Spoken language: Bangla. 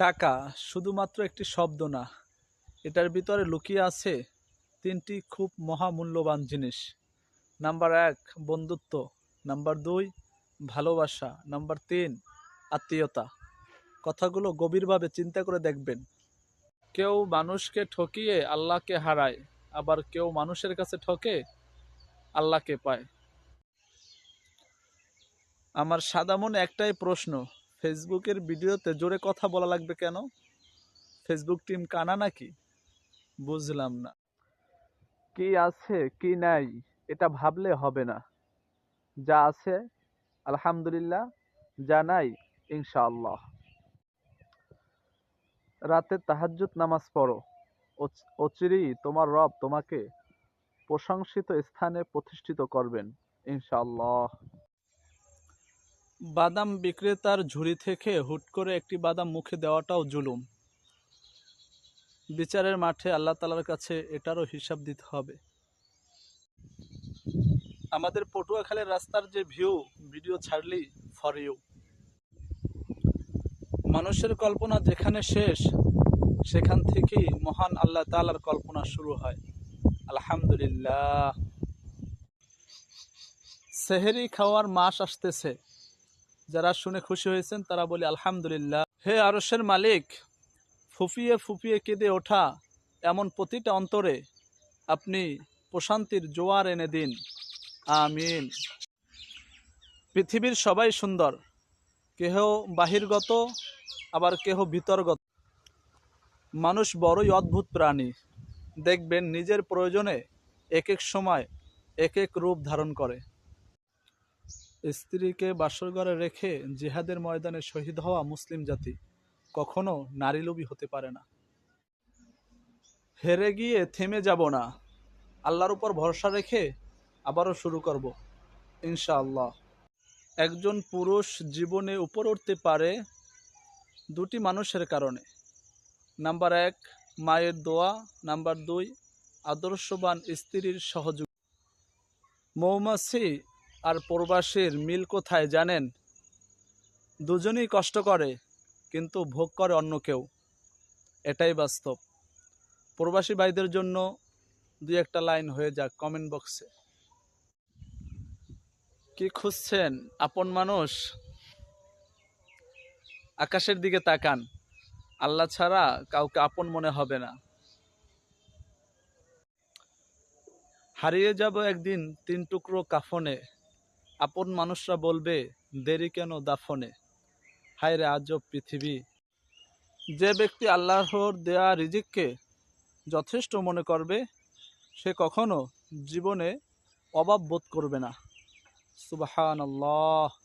টাকা শুধুমাত্র একটি শব্দ না, এটার ভিতরে লুকিয়ে আছে তিনটি খুব মহামূল্যবান জিনিস। নাম্বার এক, বন্ধুত্ব। নাম্বার দুই, ভালোবাসা। নাম্বার তিন, আত্মীয়তা। কথাগুলো গভীরভাবে চিন্তা করে দেখবেন। কেউ মানুষকে ঠকিয়ে আল্লাহকে হারায়, আবার কেউ মানুষের কাছে ঠকে আল্লাহকে পায়। আমার সাদা মনে একটাই প্রশ্ন ফেসবুকের ভিডিওতে জোরে কথা বলা লাগবে কেন? ফেসবুক টিম কানা নাকি? বুঝলাম না। কি আছে, কি নাই, এটা ভাবলে হবে না। যা আছে, আলহামদুলিল্লাহ, যা নাই, ইনশাআল্লাহ। রাতে তাহাজ্জুদ নামাজ পড়ো। অচ- অচিরেই তোমার রব তোমাকে প্রশংসিত স্থানে প্রতিষ্ঠিত করবেন, ইনশাআল্লাহ। বাদাম বিক্রেতার ঝুড়ি থেকে হুট করে একটি বাদাম মুখে দেওয়াটাও জুলুম। বিচারের মাঠে আল্লাহ তালার কাছে এটারও হিসাব দিতে হবে। আমাদের পটুয়াখালীর রাস্তার যে ভিউ, ভিডিও ছাড়লি ফর ইউ মানুষের কল্পনা যেখানে শেষ, সেখান থেকেই মহান আল্লাহ তালার কল্পনা শুরু হয়। আলহামদুলিল্লাহ। সেহেরি খাওয়ার মাস আসতেছে। যারা শুনে খুশি হয়েছেন, তারা বলে, আলহামদুলিল্লাহ। হে আরসের মালিক ফুপিয়ে ফুপিয়ে কেঁদে ওঠা এমন প্রতিটা অন্তরে আপনি প্রশান্তির জোয়ার এনে দিন। আমিন। পৃথিবীর সবাই সুন্দর, কেহ বাহিরগত, আবার কেহ ভিতরগত। মানুষ বড়ই অদ্ভুত প্রাণী। দেখবেন নিজের প্রয়োজনে এক এক সময় এক এক রূপ ধারণ করে। স্ত্রীকে বাসরঘরে রেখে জিহাদের ময়দানে শহীদ হওয়া মুসলিম জাতি কখনো নারীলোভী হতে পারে না। হেরে গিয়ে থেমে যাব না। আল্লাহর উপর ভরসা রেখে আবারও শুরু করব, ইনশাআল্লাহ। একজন পুরুষ জীবনে উপর উঠতে পারে দুটি মানুষের কারণে। নাম্বার এক, মায়ের দোয়া। নাম্বার দুই, আদর্শবান স্ত্রীর সহযোগ। মৌমাছি আর প্রবাসীর মিল কোথায় জানেন? দুজনেই কষ্ট করে, কিন্তু ভোগ করে অন্য কেউ। এটাই বাস্তব। প্রবাসী ভাইদের জন্য দুই একটা লাইন হয়ে যাক কমেন্ট বক্সে। কি খুঁজছেন, আপন মানুষ? আকাশের দিকে তাকান। আল্লাহ ছাড়া কাউকে আপন মনে হবে না। হারিয়ে যাব একদিন তিন টুকরো কাফনে। আপন মানুষরা বলবে, দেরি কেন দাফনে? হায় রে আজব পৃথিবী। যে ব্যক্তি আল্লাহর দেয়া রিজিককে যথেষ্ট মনে করবে, সে কখনো জীবনে অভাব বোধ করবে না। সুবাহান আল্লাহ